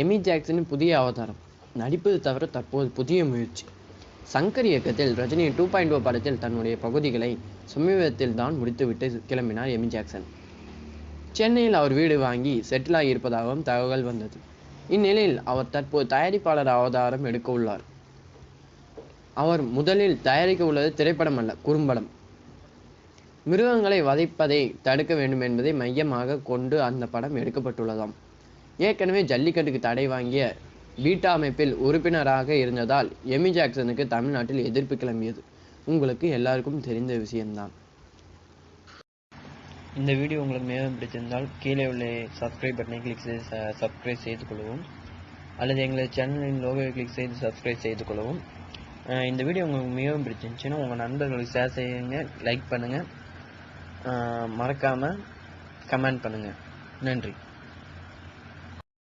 Amy ஜாக்சனின் புதிய அவதாரம். நடிப்பது தவிர தற்போது புதிய முயற்சி. சங்கர் இயக்கத்தில் ரஜினி டூ பாயிண்ட் ஓ படத்தில் தன்னுடைய பகுதிகளை சமீபத்தில் தான் முடித்துவிட்டு கிளம்பினார் எமி ஜாக்சன் சென்னையில் அவர் வீடு வாங்கி செட்டில் ஆகியிருப்பதாகவும் தகவல் வந்தது. இந்நிலையில் அவர் தற்போது தயாரிப்பாளர் அவதாரம் எடுக்க உள்ளார். அவர் முதலில் தயாரிக்க உள்ளது திரைப்படம் அல்ல குறும்படம். மிருகங்களை வதைப்பதை தடுக்க வேண்டும் என்பதை மையமாக கொண்டு அந்த படம் எடுக்கப்பட்டுள்ளதாம். ஏற்கனவே ஜல்லிக்கட்டுக்கு தடை வாங்கிய பீட்டா அமைப்பில் உறுப்பினராக இருந்ததால் எமி ஜாக்சனுக்கு தமிழ்நாட்டில் எதிர்ப்பு கிளம்பியது. உங்களுக்கு எல்லாருக்கும் தெரிந்த விஷயம்தான். இந்த வீடியோ உங்களுக்கு மிகவும் பிடிச்சிருந்தால் கீழே உள்ள சப்ஸ்கிரைப் பட்டனை கிளிக் செய்து சப்ஸ்கிரைப் செய்து கொள்ளவும். அல்லது எங்களது சேனலின் லோகோவை கிளிக் செய்து சப்ஸ்கிரைப் செய்து கொள்ளவும். இந்த வீடியோ உங்களுக்கு மிகவும் பிடிச்சிருந்துச்சுன்னா உங்கள் நண்பர்களுக்கு ஷேர் செய்யுங்க லைக் பண்ணுங்கள் மறக்காமல் கமெண்ட் பண்ணுங்கள் நன்றி.